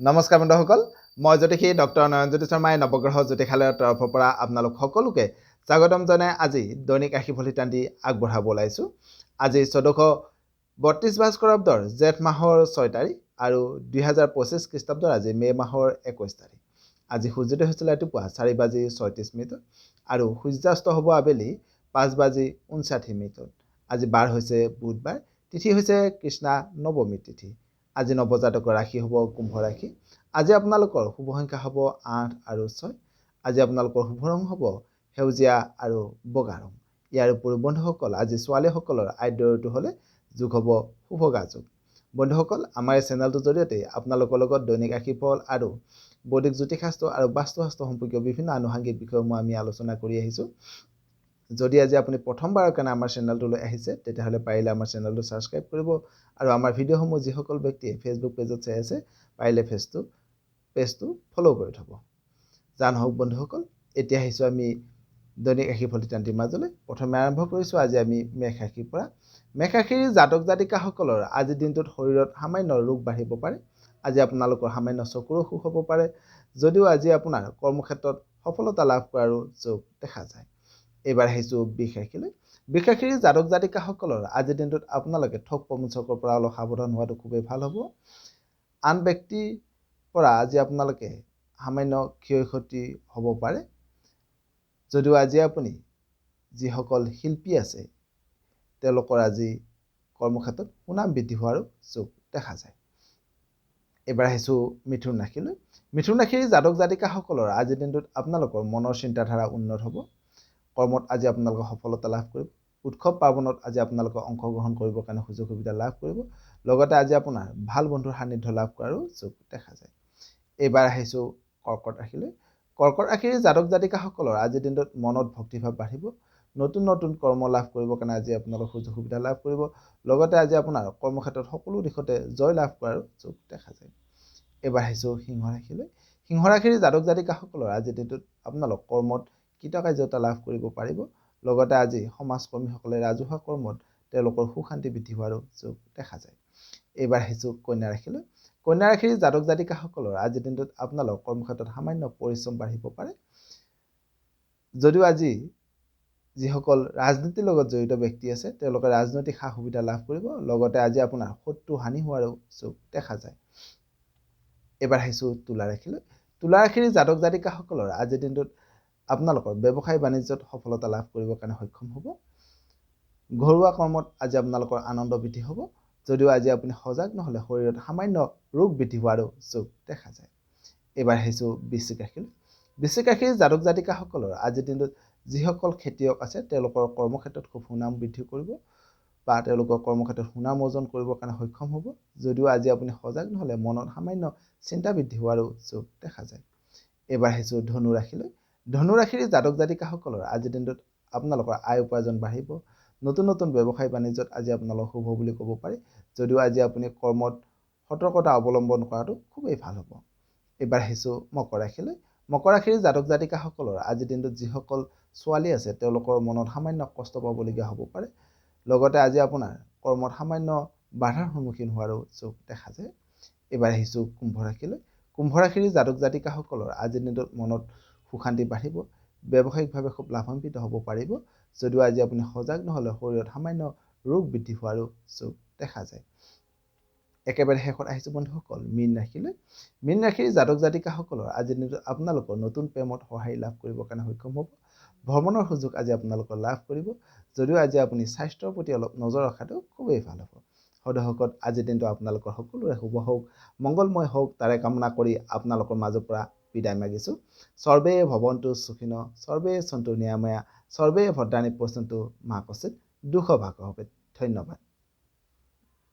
নমস্কাৰ বন্ধুসকল মই জ্যোতিষী ডক্টৰ নয়নজ্যোতি শৰ্মাই নৱগ্ৰহ জ্যোতিষালয়ৰ তৰফৰ পৰা আপোনালোক সকলোকে স্বাগতম জনাই আজি দৈনিক ৰাশি ফলিতান আগবঢ়াব ওলাইছোঁ। আজি চৈধ্যশ বত্ৰিছ ভাস্কৰাব্দৰ জেঠ মাহৰ ছয় তাৰিখ আৰু দুহেজাৰ পঁচিছ খ্ৰীষ্টাব্দৰ আজি মে' মাহৰ একৈছ তাৰিখ। আজি সূৰ্যোদয় হৈছিল ৰাতিপুৱা চাৰি বাজি ছয়ত্ৰিছ মিনিটত আৰু সূৰ্যাস্ত হ'ব আবেলি পাঁচ বাজি ঊনষাঠি মিনিটত। আজি বাৰ হৈছে বুধবাৰ, তিথি হৈছে কৃষ্ণা নৱমী তিথি। আজি নৱজাতকৰ ৰাশি হ'ব কুম্ভ ৰাশি। আজি আপোনালোকৰ শুভ সংখ্যা হ'ব আঠ আৰু ছয়। আজি আপোনালোকৰ শুভ ৰং হ'ব সেউজীয়া আৰু বগা ৰং। ইয়াৰ উপৰিও বন্ধুসকল আজি ছোৱালীসকলৰ আদ্যটো হ'লে যোগ হ'ব শুভগা যোগ বন্ধুসকল আমাৰ এই চেনেলটোৰ জৰিয়তে আপোনালোকৰ লগত দৈনিক ৰাশিফল আৰু বৈদিক জ্যোতিষশাস্ত্ৰ আৰু বাস্তুশাস্ত্ৰ সম্পৰ্কীয় বিভিন্ন আনুষাংগিক বিষয়সমূহ আমি আলোচনা কৰি আহিছোঁ। যদি আজি আপুনি প্ৰথমবাৰৰ কাৰণে আমাৰ চেনেলটোলৈ আহিছে, তেতিয়াহ'লে পাৰিলে আমাৰ চেনেলটো ছাবস্ক্ৰাইব কৰিব আৰু আমাৰ ভিডিঅ'সমূহ যিসকল ব্যক্তিয়ে ফেচবুক পেজত চাই আছে, পাৰিলে ফেচটো পেজটো ফ'ল' কৰি থ'ব। জান হওক বন্ধুসকল, এতিয়া আহিছোঁ আমি দৈনিক ৰাশি ফলিতান্তিৰ মাজলৈ। প্ৰথমে আৰম্ভ কৰিছোঁ, আজি আমি মেষ ৰাশিৰ পৰা। মেষ ৰাশিৰ জাতক জাতিকাসকলৰ, আজিৰ দিনটোত শৰীৰত সামান্য ৰোগ বাঢ়িব পাৰে। আজি আপোনালোকৰ সামান্য চকুৰ অসুখ হ'ব পাৰে। যদিও আজি আপোনাৰ কৰ্মক্ষেত্ৰত সফলতা লাভ কৰাৰো যোগ দেখা যায়। এইবাৰ আহিছোঁ বিষ ৰাশিলৈ বিষ ৰাশিৰ জাতক জাতিকাসকলৰ আজিৰ দিনটোত আপোনালোকে ঠগ প্ৰমোচকৰ পৰা অলপ সাৱধান হোৱাটো খুবেই ভাল হ'ব। আন ব্যক্তিৰ পৰা আজি আপোনালোকে সামান্য ক্ষয় ক্ষতি হ'ব পাৰে। যদিও আজি আপুনি যিসকল শিল্পী আছে তেওঁলোকৰ আজি কৰ্মক্ষেত্ৰত সুনাম বৃদ্ধি হোৱাৰো যোগ দেখা যায়। এইবাৰ আহিছোঁ মিথুন ৰাশিলৈ। মিথুন ৰাশিৰ জাতক জাতিকাসকলৰ আজিৰ দিনটোত আপোনালোকৰ মনৰ চিন্তাধাৰা উন্নত হ'ব। কৰ্মত আজি আপোনালোকে সফলতা লাভ কৰিব উৎসৱ পাৰ্বণত আজি আপোনালোকে অংশগ্ৰহণ কৰিবৰ কাৰণে সুযোগ সুবিধা লাভ কৰিব। লগতে আজি আপোনাৰ ভাল বন্ধুৰ সান্নিধ্য লাভ কৰাৰো যোগ দেখা যায়। এইবাৰ আহিছোঁ কৰ্কট ৰাশিলৈ কৰ্কট ৰাশিৰ জাতক জাতিকাসকলৰ আজিৰ দিনটোত মনত ভক্তিভাৱ বাঢ়িব। নতুন নতুন কৰ্ম লাভ কৰিবৰ কাৰণে আজি আপোনালোক সুযোগ সুবিধা লাভ কৰিব। লগতে আজি আপোনাৰ কৰ্মক্ষেত্ৰত সকলো দিশতে জয় লাভ কৰাৰো যোগ দেখা যায়। এইবাৰ আহিছোঁ সিংহ ৰাশিলৈ সিংহ ৰাশিৰ জাতক জাতিকাসকলৰ আজিৰ দিনটোত আপোনালোক কৰ্মত কৃতকাৰ্যতা লাভ কৰিব পাৰিব। লগতে আজি সমাজকৰ্মীসকলে ৰাজহুৱা কৰ্মত তেওঁলোকৰ সুখ শান্তি বৃদ্ধি হোৱাৰো যোগ দেখা যায়। এইবাৰ আহিছোঁ কন্যা ৰাশিলৈ। কন্যা ৰাশিৰ জাতক জাতিকাসকলৰ আজিৰ দিনটোত আপোনালোক কৰ্মক্ষেত্ৰত সামান্য পৰিশ্ৰম বাঢ়িব পাৰে। যদিও আজি যিসকল ৰাজনীতিৰ লগত জড়িত ব্যক্তি আছে তেওঁলোকে ৰাজনৈতিক সা সুবিধা লাভ কৰিব লগতে আজি আপোনাৰ শত্ৰু হানি হোৱাৰো যোগ দেখা যায়। এইবাৰ আহিছোঁ তুলা ৰাশিলৈ। তুলা ৰাশিৰ জাতক জাতিকাসকলৰ আজিৰ দিনটোত আপোনালোকৰ ব্যৱসায় বাণিজ্যত সফলতা লাভ কৰিবৰ কাৰণে সক্ষম হ'ব। ঘৰুৱা কৰ্মত আজি আপোনালোকৰ আনন্দ বৃদ্ধি হ'ব। যদিও আজি আপুনি সজাগ নহ'লে শৰীৰত সামান্য ৰোগ বৃদ্ধি হোৱাৰো যোগ দেখা যায়। এইবাৰ আহিছোঁ বৃশ্চিক ৰাশিলৈ বৃশ্চিক ৰাশিৰ জাতক জাতিকাসকলৰ আজিৰ দিনটোত যিসকল খেতিয়ক আছে তেওঁলোকৰ কৰ্মক্ষেত্ৰত খুব সুনাম বৃদ্ধি কৰিব বা তেওঁলোকৰ কৰ্মক্ষেত্ৰত সুনাম অৰ্জন কৰিবৰ কাৰণে সক্ষম হ'ব। যদিও আজি আপুনি সজাগ নহ'লে মনত সামান্য চিন্তা বৃদ্ধি হোৱাৰো যোগ দেখা যায়। এইবাৰ আহিছোঁ ধনু ৰাশিলৈ। ধনু ৰাশিৰ জাতক জাতিকাসকলৰ আজিৰ দিনটোত আপোনালোকৰ আয় উপাৰ্জন বাঢ়িব। নতুন নতুন ব্যৱসায় বাণিজ্যত আজি আপোনালোক শুভ বুলি ক'ব পাৰি। যদিও আজি আপুনি কৰ্মত সতৰ্কতা অৱলম্বন কৰাটো খুবেই ভাল হ'ব। এইবাৰ আহিছোঁ মকৰ ৰাশিলৈ। মকৰ ৰাশিৰ জাতক জাতিকাসকলৰ আজিৰ দিনটোত যিসকল ছোৱালী আছে তেওঁলোকৰ মনত সামান্য কষ্ট পাবলগীয়া হ'ব পাৰে। লগতে আজি আপোনাৰ কৰ্মত সামান্য বাধাৰ সন্মুখীন হোৱাৰো যোগ দেখা যায়। এইবাৰ আহিছোঁ কুম্ভ ৰাশিলৈ। কুম্ভ ৰাশিৰ জাতক জাতিকাসকলৰ আজিৰ দিনটোত মনত সুশান্তি বাঢ়িব ব্যৱসায়িকভাৱে খুব লাভান্বিত হ'ব পাৰিব যদিও আজি আপুনি সজাগ নহ'লে শৰীৰত সামান্য ৰোগ বৃদ্ধি হোৱাৰো যোগ দেখা যায়। একেবাৰে শেষত আহিছোঁ বন্ধুসকল মীন ৰাশিলৈ। মীন ৰাশিৰ জাতক জাতিকাসকলৰ দিনটোত আপোনালোকৰ নতুন প্ৰেমত সঁহাৰি লাভ কৰিবৰ কাৰণে সক্ষম হ'ব। ভ্ৰমণৰ সুযোগ আজি আপোনালোকৰ লাভ কৰিব যদিও আজি আপুনি স্বাস্থ্যৰ প্ৰতি অলপ নজৰ ৰখাটো খুবেই ভাল হ'ব। সদস্যসকল আজিৰ দিনটো আপোনালোকৰ সকলোৰে শুভ হওক মংগলময় হওক তাৰে কামনা কৰি আপোনালোকৰ মাজৰ পৰা বিদায় মাগিছোঁ। সৰ্বে ভৱন্তু সুখিন সৰ্বে সন্তু নিৰাময়া সৰ্বে ভদ্ৰাণী পচন্তু মা কচিত দুশ ভাগ হবে। ধন্যবাদ।